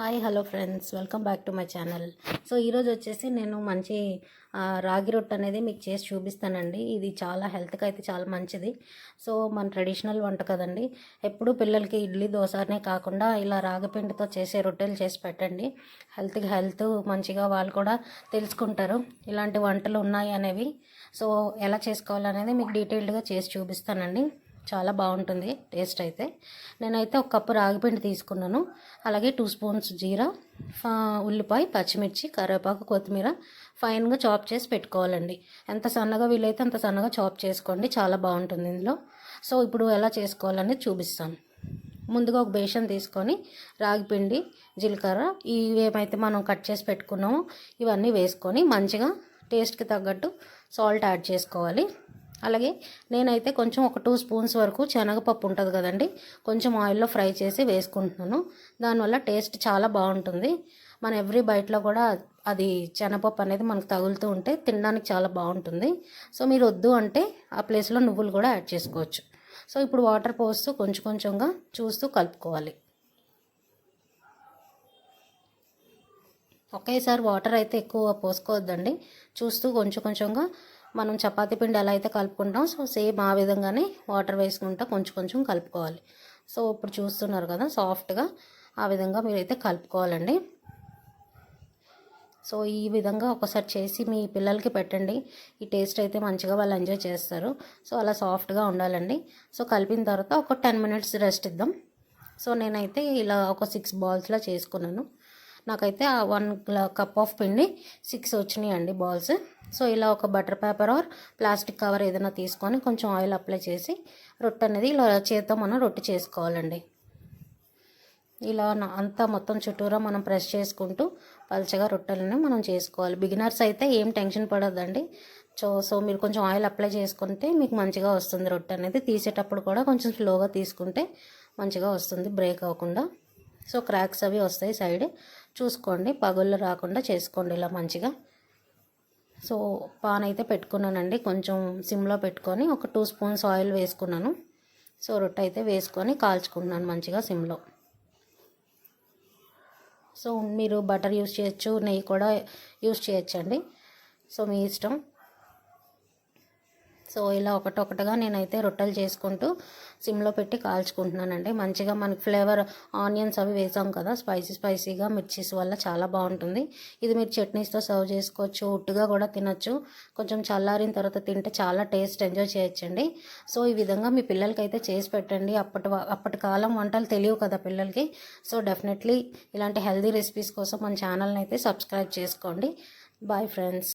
Hi hello friends. Welcome back to my channel. So ఈరోజు వచ్చేసి నేను మంచి రాగి రొట్టె అనేది మీకు చేసి చూపిస్తానండి. ఇది చాలా హెల్త్కి అయితే చాలా మంచిది. సో మన ట్రెడిషనల్ వంట కదండి. ఎప్పుడు పిల్లలకి ఇడ్లీ దోశనే కాకుండా ఇలా రాగి పిండితో చేసే రొట్టెలు చేసి పెట్టండి. హెల్త్కి హెల్త్ మంచిగా వాళ్ళు కూడా తెలుసుకుంటారు ఇలాంటి వంటలు ఉన్నాయి అనేవి. సో ఎలా చేసుకోవాలనేది మీకు డీటెయిల్డ్గా చేసి చూపిస్తానండి. చాలా బాగుంటుంది టేస్ట్ అయితే. నేనైతే ఒక కప్పు రాగిపిండి తీసుకున్నాను. అలాగే టూ స్పూన్స్ జీరా ఉల్లిపాయ పచ్చిమిర్చి కరివేపాకు కొత్తిమీర ఫైన్గా చాప్ చేసి పెట్టుకోవాలండి. ఎంత సన్నగా వీలైతే అంత సన్నగా చాప్ చేసుకోండి. చాలా బాగుంటుంది ఇందులో. సో ఇప్పుడు ఎలా చేసుకోవాలనేది చూపిస్తాను. ముందుగా ఒక బేషన్ తీసుకొని రాగిపిండి జీలకర్ర ఇవి ఏమైతే మనం కట్ చేసి పెట్టుకున్నామో ఇవన్నీ వేసుకొని మంచిగా టేస్ట్కి తగ్గట్టు సాల్ట్ యాడ్ చేసుకోవాలి. అలాగే నేనైతే కొంచెం ఒక టూ స్పూన్స్ వరకు శనగపప్పు ఉంటుంది కదండి కొంచెం ఆయిల్లో ఫ్రై చేసి వేసుకుంటున్నాను. దానివల్ల టేస్ట్ చాలా బాగుంటుంది. మన ఎవ్రీ బయటలో కూడా అది శనగపప్పు అనేది మనకు తగులుతూ ఉంటే తినడానికి చాలా బాగుంటుంది. సో మీరు వద్దు అంటే ఆ ప్లేస్లో నువ్వులు కూడా యాడ్ చేసుకోవచ్చు. సో ఇప్పుడు వాటర్ పోస్తూ కొంచెం కొంచెంగా చూస్తూ కలుపుకోవాలి. ఒకేసారి వాటర్ అయితే ఎక్కువ పోసుకోవద్దండి. చూస్తూ కొంచెం కొంచెంగా మనం చపాతీ పిండి ఎలా అయితే కలుపుకుంటాం సో సేమ్ ఆ విధంగానే వాటర్ వేసుకుంటా కొంచెం కొంచెం కలుపుకోవాలి. సో ఇప్పుడు చూస్తున్నారు కదా సాఫ్ట్గా ఆ విధంగా మీరైతే కలుపుకోవాలండి. సో ఈ విధంగా ఒకసారి చేసి మీ పిల్లలకి పెట్టండి. ఈ టేస్ట్ అయితే మంచిగా వాళ్ళు ఎంజాయ్ చేస్తారు. సో అలా సాఫ్ట్గా ఉండాలండి. సో కలిపిన తర్వాత ఒక టెన్ మినిట్స్ రెస్ట్ ఇద్దాం. సో నేనైతే ఇలా ఒక సిక్స్ బాల్స్లా చేసుకున్నాను. నాకైతే ఆ వన్ కప్ ఆఫ్ పిండి సిక్స్ వచ్చినాయి అండి బాల్స్. సో ఇలా ఒక butter paper or plastic cover ఏదైనా తీసుకొని కొంచెం ఆయిల్ అప్లై చేసి రొట్టె అనేది ఇలా చేత్తో మనం రొట్టె చేసుకోవాలండి. ఇలా నా- అంతా మొత్తం చుట్టూరా మనం ప్రెస్ చేసుకుంటూ పలచగా రొట్టెలని మనం చేసుకోవాలి. బిగినర్స్ అయితే ఏం టెన్షన్ పడద్దండి. సో సో మీరు కొంచెం ఆయిల్ అప్లై చేసుకుంటే మీకు మంచిగా వస్తుంది రొట్టె అనేది. తీసేటప్పుడు కూడా కొంచెం స్లోగా తీసుకుంటే మంచిగా వస్తుంది బ్రేక్ అవ్వకుండా. సో క్రాక్స్ అవి వస్తాయి సైడ్. చూసుకోండి పగుళ్ళు రాకుండా చేసుకోండి ఇలా మంచిగా. సో పాన్ అయితే పెట్టుకున్నానండి కొంచెం సిమ్లో పెట్టుకొని ఒక టూ స్పూన్స్ ఆయిల్ వేసుకున్నాను. సో రొట్టె అయితే వేసుకొని కాల్చుకుంటున్నాను మంచిగా సిమ్లో. సో మీరు బటర్ యూస్ చేయొచ్చు నెయ్యి కూడా యూస్ చేయొచ్చండి. సో మీ ఇష్టం. సో ఇలా ఒకటొకటిగా నేనైతే రొట్టెలు చేసుకుంటూ సిమ్లో పెట్టి కాల్చుకుంటున్నానండి. మంచిగా మనకి ఫ్లేవర్ ఆనియన్స్ అవి వేసాం కదా స్పైసీ స్పైసీగా మిర్చీస్ వల్ల చాలా బాగుంటుంది. ఇది మీరు చట్నీస్తో సర్వ్ చేసుకోవచ్చు ఉట్టుగా కూడా తినచ్చు. కొంచెం చల్లారిన తర్వాత తింటే చాలా టేస్ట్ ఎంజాయ్ చేయొచ్చండి. సో ఈ విధంగా మీ పిల్లలకి అయితే చేసి పెట్టండి. అప్పటి అప్పటి కాలం వంటలు తెలియవు కదా పిల్లలకి. సో డెఫినెట్లీ ఇలాంటి హెల్దీ రెసిపీస్ కోసం మన ఛానల్ని అయితే సబ్స్క్రైబ్ చేసుకోండి. Bye friends.